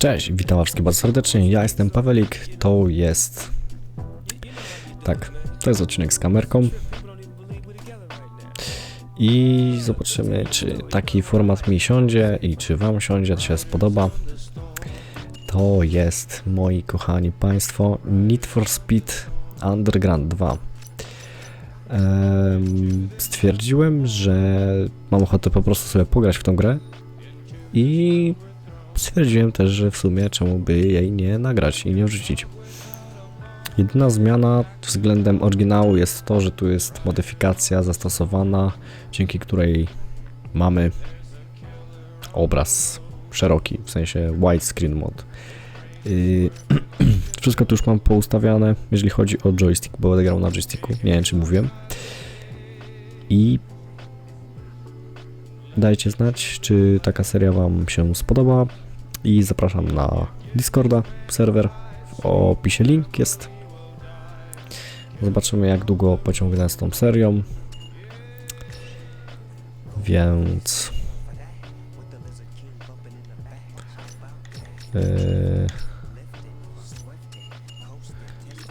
Cześć, witam was wszystkich bardzo serdecznie, ja jestem Pawelik, to jest... Tak, to jest odcinek z kamerką. I zobaczymy, czy taki format mi siądzie i czy wam siądzie, czy się spodoba. To jest, moi kochani państwo, Need for Speed Underground 2. Em, stwierdziłem, że mam ochotę po prostu sobie pograć w tą grę i stwierdziłem też, że w sumie czemu by jej nie nagrać i nie wrzucić. Jedyna zmiana względem oryginału jest to, że tu jest modyfikacja zastosowana, dzięki której mamy obraz szeroki, w sensie widescreen mod. Yy, wszystko tu już mam poustawiane, jeżeli chodzi o joystick, bo będę grał na joysticku, nie wiem czy mówiłem. I dajcie znać, czy taka seria Wam się spodoba i zapraszam na Discorda, serwer, w opisie link jest. Zobaczymy jak długo pociągnę z tą serią. Więc... Yy...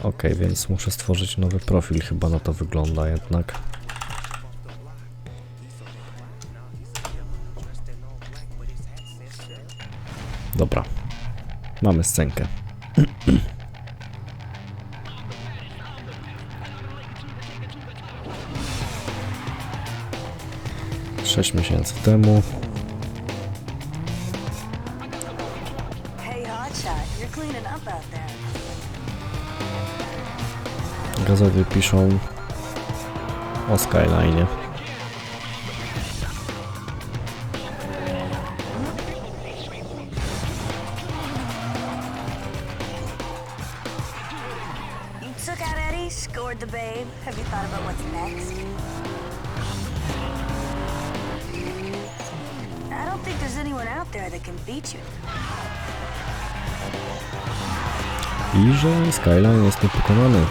Ok, więc muszę stworzyć nowy profil, chyba na to wygląda jednak. Dobra. Mamy scenkę. Sześć miesięcy temu. Gazety piszą o Skyline. Scored the babe. Have you thought about what's next? I don't think there's anyone out there that can beat you. I że Skyline jest niepokonany.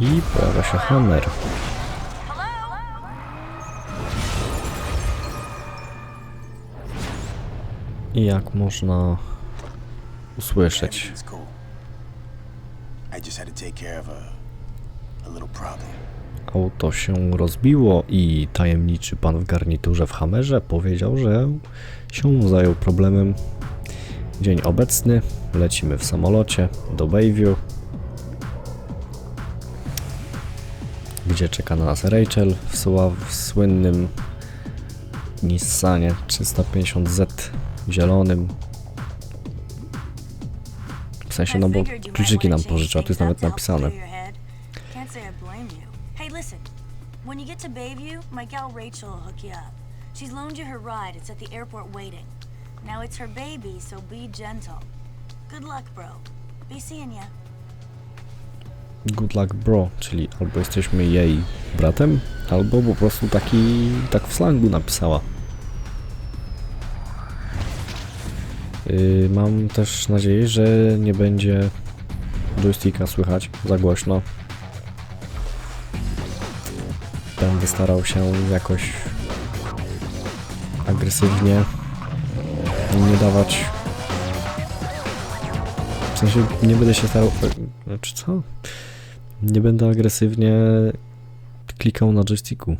I pojawia się Hammer. Hello? I jak można usłyszeć. Auto się rozbiło i tajemniczy pan w garniturze w Hammerze powiedział, że się zajął problemem. Dzień obecny, lecimy w samolocie do Bayview, gdzie czeka na nas Rachel w, w słynnym Nissanie 350Z zielonym. W sensie, no bo kluczyki nam pożyczyła, tu jest nawet napisane. When you get to Bayview, my gal Rachel will hook you up. She's loaned you her ride. It's at the airport waiting. Now it's her baby, so be gentle. Good luck, bro. Be seeing ya. Good luck bro, czyli albo jesteśmy jej bratem, albo po prostu taki, tak w slangu napisała. Yy, mam też nadzieję, że nie będzie joysticka słychać za głośno. Będę starał się jakoś agresywnie nie dawać. W sensie nie będę się starał. Znaczy co? Nie będę agresywnie klikał na joysticku.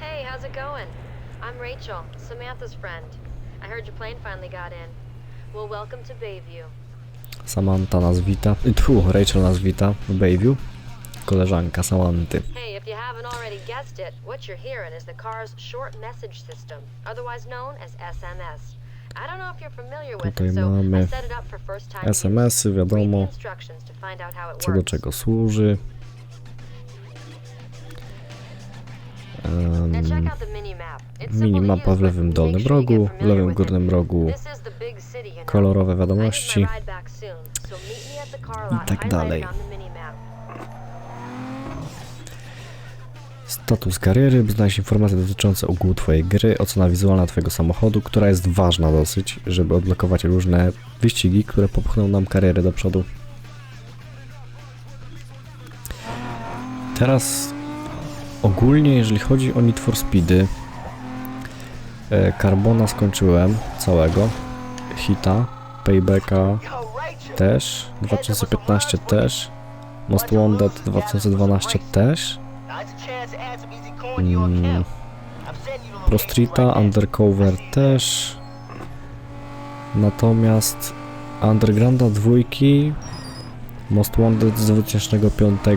Hey, how's it going? I'm Rachel, Samantha's friend. I heard your plane finally got in. Well, welcome to Bayview. Samantha nas wita. Tu, Rachel nas wita w Bayview. Koleżanka Samanty. Hey, if you haven't already guessed it, what you're hearing is the car's short message system, otherwise known as SMS. I don't know if you're familiar with Tutaj it, so mamy I set it up for first time. SMS-y, wiadomo, co do czego służy. To minimapa w lewym dolnym rogu, w lewym górnym rogu kolorowe wiadomości i tak dalej. on the minimap. Status kariery, znaleźć informacje dotyczące ogółu Twojej gry, ocena wizualna Twojego samochodu, która jest ważna dosyć, żeby odblokować różne wyścigi, które popchną nam karierę do przodu. Teraz ogólnie, jeżeli chodzi o Need for Speedy, e, Carbona skończyłem całego, Hita, Paybacka też, 2015 też, Most Wanted 2012 też, Mm, Pro Streeta, Undercover też. Natomiast Undergrounda dwójki, Most Wanted z 2005 e,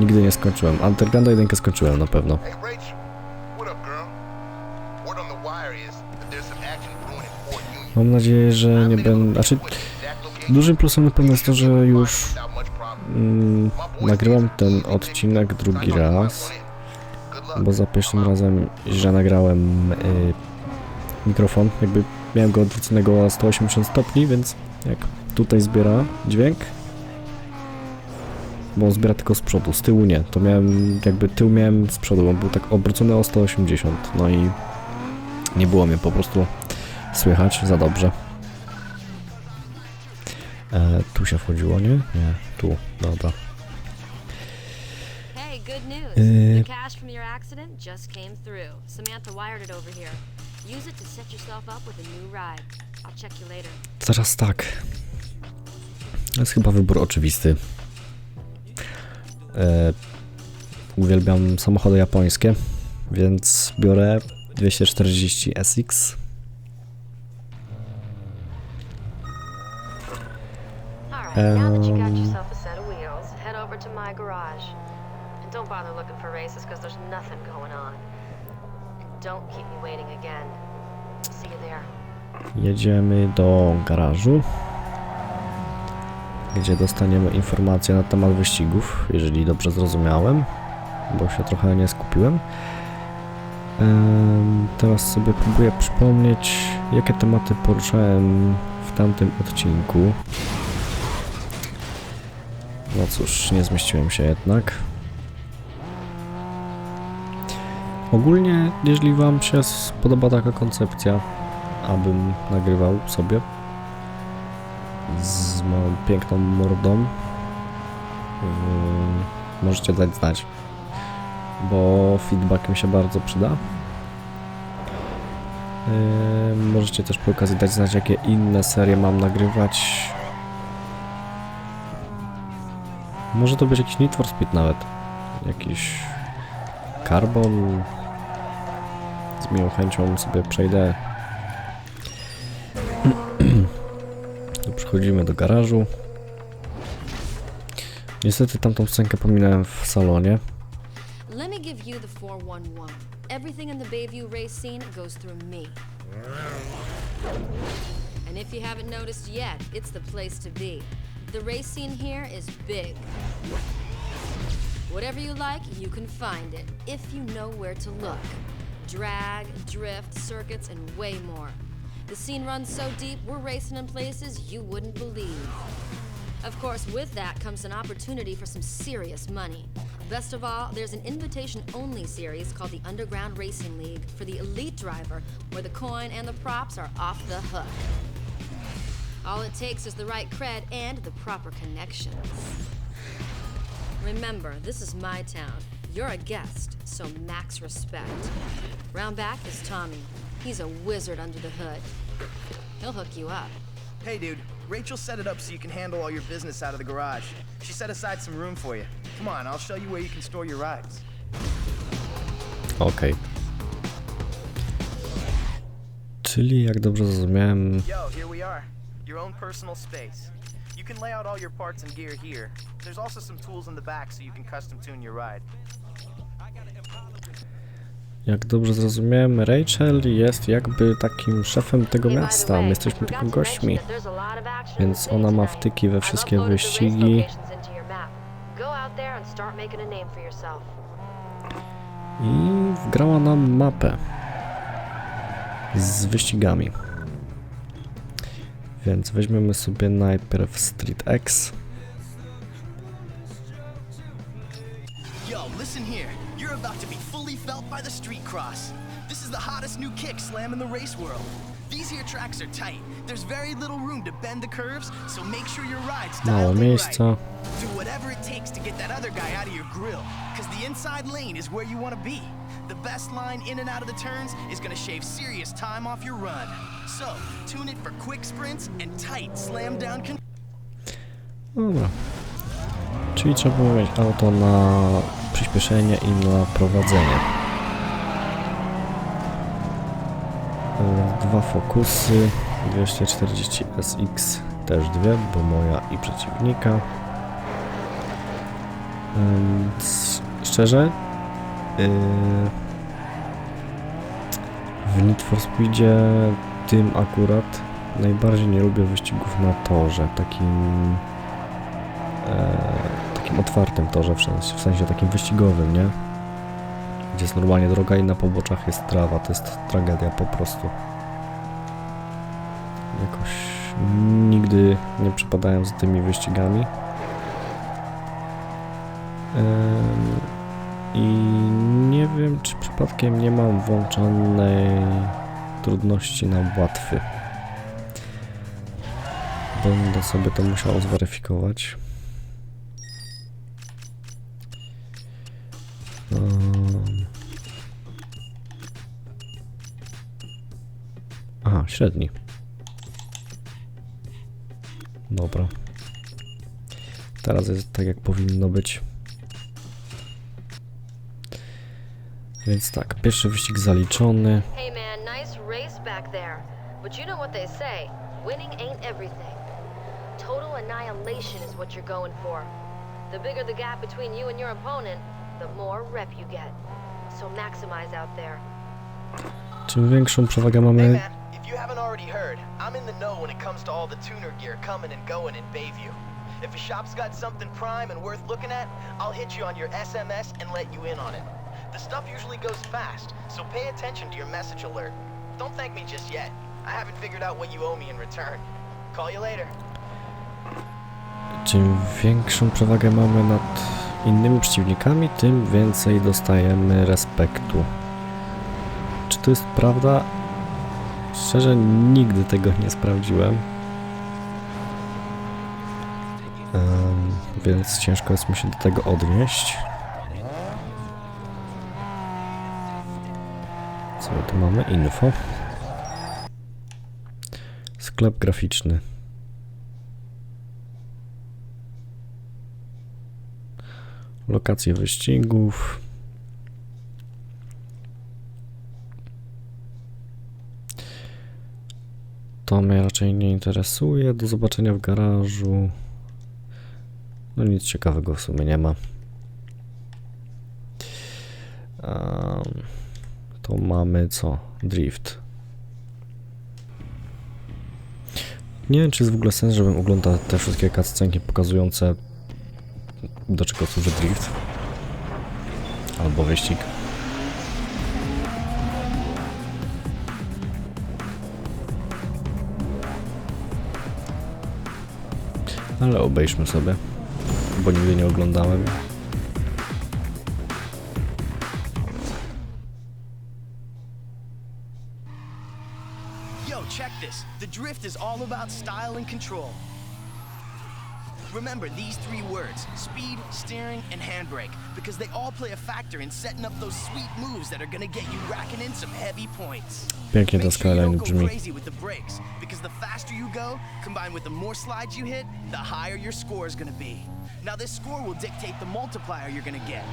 nigdy nie skończyłem. Undergrounda 1 skończyłem na pewno. Mam nadzieję, że nie będę... Znaczy, dużym plusem na pewno jest to, że już mm, nagrywam ten odcinek drugi raz. bo za pierwszym razem źle nagrałem y, mikrofon, jakby miałem go odwróconego o 180 stopni, więc jak tutaj zbiera dźwięk, bo zbiera tylko z przodu, z tyłu nie, to miałem, jakby tył miałem z przodu, on był tak obrócony o 180, no i nie było mnie po prostu słychać za dobrze. E, tu się wchodziło, nie? Nie, tu, dobra. Hey, good news. The cash from your accident just came through. Samantha wired it over here. Use it to set yourself up with a new ride. I'll check you later. Teraz tak. To jest chyba wybór oczywisty. E, uwielbiam samochody japońskie, więc biorę 240 SX. Now that you got yourself a set of wheels, head over to my garage. And don't bother looking for races because there's nothing going on. And don't keep me waiting again. See you there. Jedziemy do garażu, gdzie dostaniemy informacje na temat wyścigów, jeżeli dobrze zrozumiałem, bo się trochę nie skupiłem. Em, Teraz sobie próbuję przypomnieć, jakie tematy poruszałem w tamtym odcinku. No cóż, nie zmieściłem się jednak. Ogólnie, jeżeli Wam się spodoba taka koncepcja, abym nagrywał sobie z moją piękną mordą, yy, możecie dać znać, bo feedback mi się bardzo przyda. Yy, możecie też przy okazji dać znać, jakie inne serie mam nagrywać. Może to być jakiś Need for Speed nawet. Jakiś Carbon. Z miłą chęcią sobie przejdę Tu Przechodzimy do garażu. Niestety tamtą scenkę pominąłem w salonie. Let me give you the 411. Everything in the Bayview race scene goes through me. And if you haven't noticed yet, it's the place to be. The race scene here is big. Whatever you like, you can find it, if you know where to look. Drag, drift, circuits, and way more. The scene runs so deep, we're racing in places you wouldn't believe. Of course, with that comes an opportunity for some serious money. Best of all, there's an invitation only series called the Underground Racing League for the elite driver, where the coin and the props are off the hook. All it takes is the right cred and the proper connections. Remember, this is my town. You're a guest, so max respect. Round back is Tommy. He's a wizard under the hood. He'll hook you up. Hey, dude. Rachel set it up so you can handle all your business out of the garage. She set aside some room for you. Come on, I'll show you where you can store your rides. Okej. Czyli jak dobrze zrozumiałem, Yo, here we are. Your own personal space. You can lay out all your parts and gear here. There's also some tools in the back so you can custom tune your ride. Jak dobrze zrozumiałem, Rachel jest jakby takim szefem tego miasta. My jesteśmy tylko gośćmi. Więc ona ma wtyki we wszystkie wyścigi. I wgrała nam mapę z wyścigami. Więc weźmiemy sobie najpierw Street X. Mało miejsca. Do whatever it takes to get that other guy out of your grill, because the inside lane is where you want to be. The best line in and out of the turns is going to shave serious time off your run. So, tune it for quick sprints and tight slam down control. Dobra. Czyli trzeba było mieć auto na przyspieszenie i na prowadzenie. E, Dwa fokusy, 240 SX, też dwie, bo moja i przeciwnika. Ym, c- Szczerze, yy, w Need for Speedzie tym akurat najbardziej nie lubię wyścigów na torze, takim e, takim otwartym torze, w sensie, w sensie takim wyścigowym, nie? Gdzie jest normalnie droga i na poboczach jest trawa, to jest tragedia po prostu. Jakoś nigdy nie przypadałem za tymi wyścigami. Em, I nie wiem, czy przypadkiem nie mam włączonej trudności na łatwy. Będę sobie to musiał zweryfikować. Um. Aha, średni. Dobra. Teraz jest tak, jak powinno być. Więc tak, pierwszy wyścig zaliczony. Hey man, nice race back there. But you know what they say winning ain't everything. Total annihilation is what you're going for. The bigger the gap between you and your opponent, the more rep you get. So maximize out there. Czym większą przewagę Hey mamy, man, if you haven't already heard, I'm in the know when it comes to all the tuner gear coming and going in Bayview. If a shop's got something prime and worth looking at, I'll hit you on your SMS and let you in on it. The stuff usually goes fast, so pay attention to your message alert. Don't thank me just yet. I haven't figured out what you owe me in return. Call you later. czym większą przewagę mamy nad innymi przeciwnikami, tym więcej dostajemy respektu. Czy to jest prawda? Szczerze, nigdy tego nie sprawdziłem. Em, więc ciężko jest mi się do tego odnieść. Mamy? Info. Sklep graficzny. Lokacje wyścigów. To mnie raczej nie interesuje. Do zobaczenia w garażu. No nic ciekawego w sumie nie ma. Em, to mamy co? Drift. Nie wiem, czy jest w ogóle sens, żebym oglądał te wszystkie cutscenki pokazujące do czego służy drift albo wyścig. Ale obejrzmy sobie, bo nigdy nie oglądałem. Is all about style and control. Remember these three words speed, steering, and handbrake because they all play a factor in setting up those sweet moves that are gonna get you racking in some heavy points. Pięknie to you skyline brzmi. crazy with the brakes because the faster you go, combined with the more slides you hit, the higher your score is gonna be. Now this score will dictate the multiplier you're gonna get.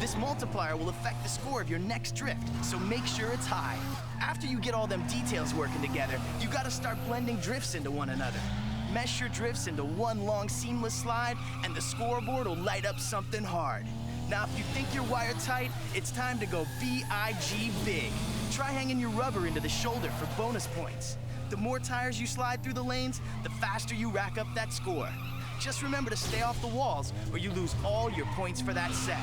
This multiplier will affect the score of your next drift, so make sure it's high. After you get all them details working together, you gotta start blending drifts into one another. Mesh your drifts into one long seamless slide, and the scoreboard will light up something hard. Now, if you think you're wire tight, it's time to go B-I-G big. Try hanging your rubber into the shoulder for bonus points. The more tires you slide through the lanes, the faster you rack up that score. Just remember to stay off the walls, or you lose all your points for that set.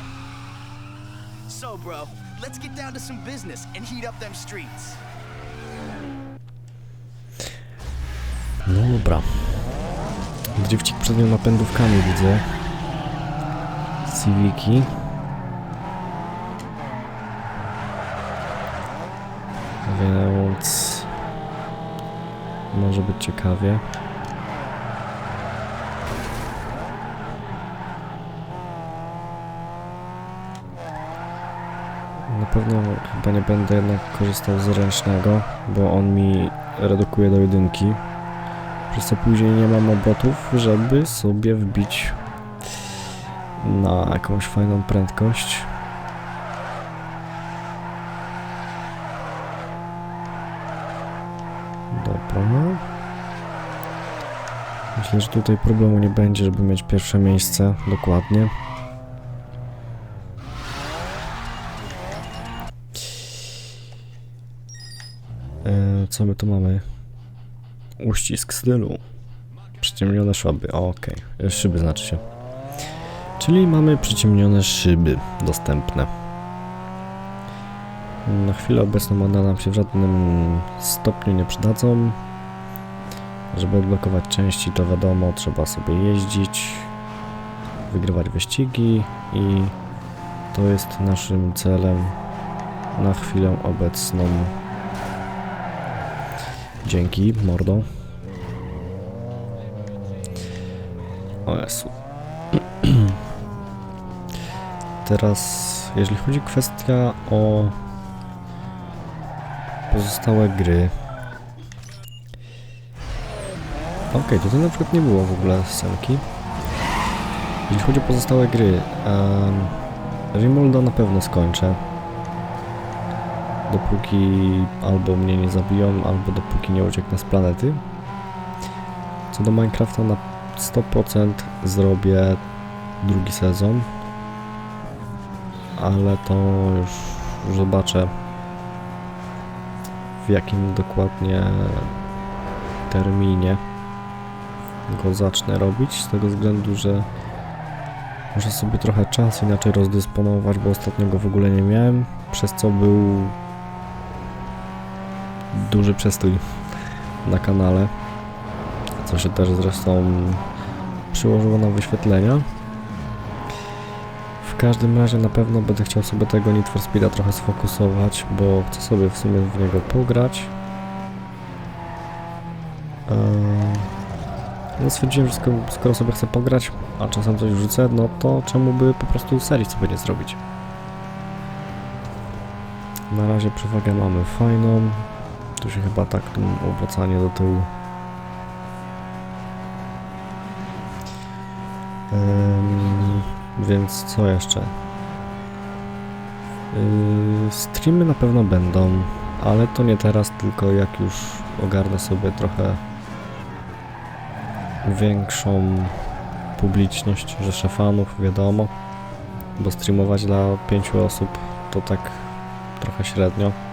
So, bro, let's get down to some business and heat up them streets. No dobra. Drifcik przed nią napędówkami widzę. Civiki. Więc... Może być ciekawie. Pewno chyba nie będę jednak korzystał z ręcznego, bo on mi redukuje do jedynki. Przez co później nie mam obotów, żeby sobie wbić na jakąś fajną prędkość. Dobra. Myślę, że tutaj problemu nie będzie, żeby mieć pierwsze miejsce dokładnie. Co my tu mamy? Uścisk stylu. Przyciemnione szyby. Okej, E, szyby znaczy się. Czyli mamy przyciemnione szyby dostępne. Na chwilę obecną one nam się w żadnym stopniu nie przydadzą. Żeby odblokować części, to wiadomo, trzeba sobie jeździć, wygrywać wyścigi i to jest naszym celem na chwilę obecną. Dzięki, mordo. O Jezu. Teraz, jeżeli chodzi kwestia o pozostałe gry. Okej, tutaj na przykład nie było w ogóle scenki. Jeśli chodzi o pozostałe gry, um, Rimolda na pewno skończę. Dopóki albo mnie nie zabiją, albo dopóki nie ucieknę z planety. Co do Minecrafta na 100% zrobię drugi sezon. Ale to już zobaczę w jakim dokładnie terminie go zacznę robić, z tego względu, że muszę sobie trochę czasu inaczej rozdysponować, bo ostatnio go w ogóle nie miałem, przez co był duży przestój na kanale, co się też zresztą przyłożyło na wyświetlenia. W każdym razie na pewno będę chciał sobie tego Need for Speeda trochę sfokusować, bo chcę sobie w sumie w niego pograć. Eee, No stwierdziłem, że skoro sobie chcę pograć, a czasem coś wrzucę, no to czemu by po prostu serii sobie nie zrobić? Na razie przewagę mamy fajną. Tu się chyba tak tym obracanie do tyłu. Więc co jeszcze? Yy, streamy na pewno będą, ale to nie teraz, tylko jak już ogarnę sobie trochę większą publiczność, rzeszę fanów, wiadomo, bo streamować dla pięciu osób to tak trochę średnio.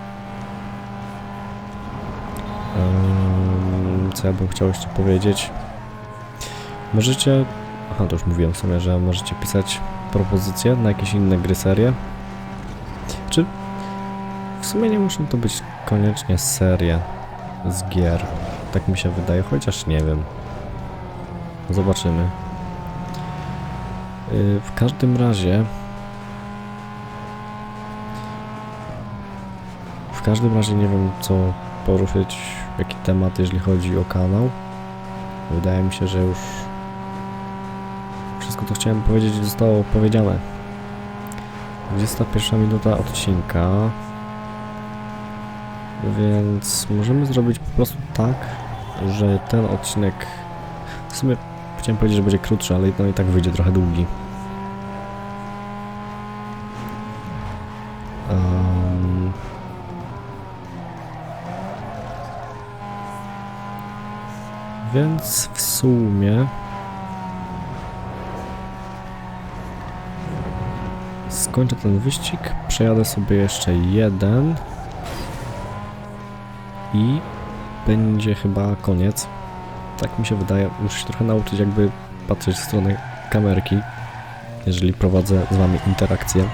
Co ja bym chciał jeszcze powiedzieć? Możecie, aha to już mówiłem w sumie, że możecie pisać propozycje na jakieś inne gry, serie. Czy w sumie nie muszą to być koniecznie serie z gier, tak mi się wydaje, chociaż nie wiem. Zobaczymy. Yy, W każdym razie. W każdym razie nie wiem, co poruszyć, jaki temat, jeżeli chodzi o kanał. Wydaje mi się, że już wszystko, co chciałem powiedzieć, zostało powiedziane. 21 minuta odcinka. Więc możemy zrobić po prostu tak, że ten odcinek w sumie chciałem powiedzieć, że będzie krótszy, ale no i tak wyjdzie trochę długi. Em, Więc w sumie skończę ten wyścig, przejadę sobie jeszcze jeden i będzie chyba koniec. Tak mi się wydaje. Muszę się trochę nauczyć jakby patrzeć w stronę kamerki, jeżeli prowadzę z wami interakcję.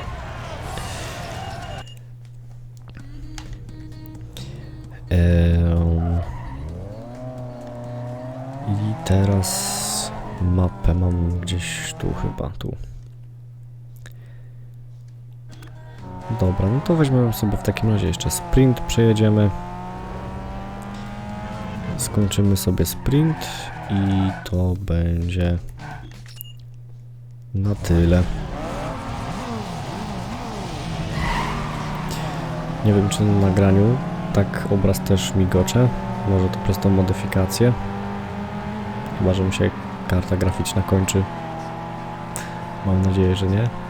Dobra, no to weźmiemy sobie w takim razie jeszcze sprint, przejedziemy. Skończymy sobie sprint i to będzie na tyle. Nie wiem czy na nagraniu tak obraz też migocze. Może to prostą modyfikację. Chyba, że mi się karta graficzna kończy. Mam nadzieję, że nie.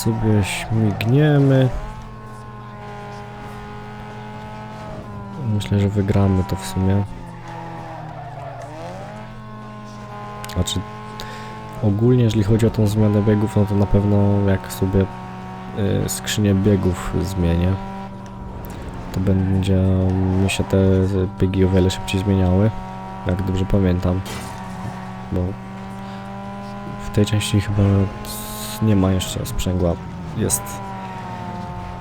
Sobie śmigniemy. Myślę, że wygramy to w sumie. Znaczy, ogólnie jeżeli chodzi o tą zmianę biegów, no to na pewno jak sobie y, skrzynię biegów zmienię, to będzie mi się te biegi o wiele szybciej zmieniały, jak dobrze pamiętam. Bo w tej części chyba nie ma jeszcze sprzęgła. Jest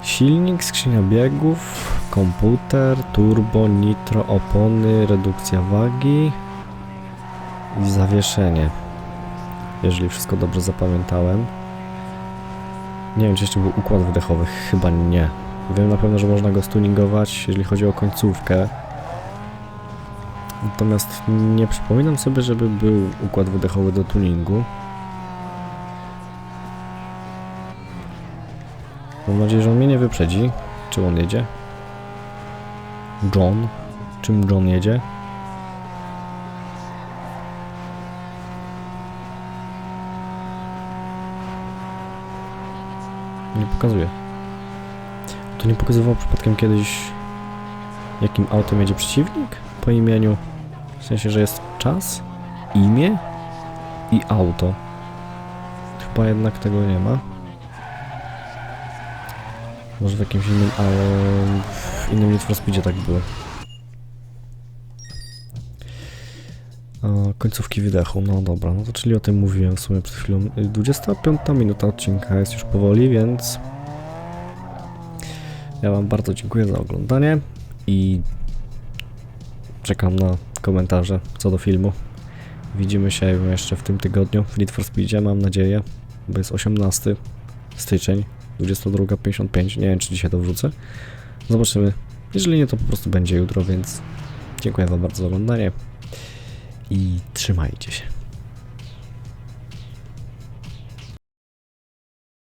silnik, skrzynia biegów, komputer, turbo, nitro, opony, redukcja wagi i zawieszenie. Jeżeli wszystko dobrze zapamiętałem. Nie wiem, czy jeszcze był układ wydechowy. Chyba nie. Wiem na pewno, że można go stuningować, jeżeli chodzi o końcówkę. Natomiast nie przypominam sobie, żeby był układ wydechowy do tuningu. Mam nadzieję, że on mnie nie wyprzedzi. Czym on jedzie? John? Czym John jedzie? Nie pokazuje. To nie pokazywał przypadkiem kiedyś jakim autem jedzie przeciwnik? Po imieniu? W sensie, że jest czas, imię i auto. Chyba jednak tego nie ma. Może w jakimś innym, ale w innym Need for Speedzie tak było. A, końcówki wydechu, no dobra, no to czyli o tym mówiłem w sumie przed chwilą. 25 minuta odcinka jest już powoli, więc ja wam bardzo dziękuję za oglądanie i czekam na komentarze co do filmu. Widzimy się jeszcze w tym tygodniu w Need for Speedzie, mam nadzieję, bo jest 18 styczeń, 22.55, nie wiem czy dzisiaj to wrzucę. Zobaczymy. Jeżeli nie, to po prostu będzie jutro, więc dziękuję wam bardzo za oglądanie i trzymajcie się.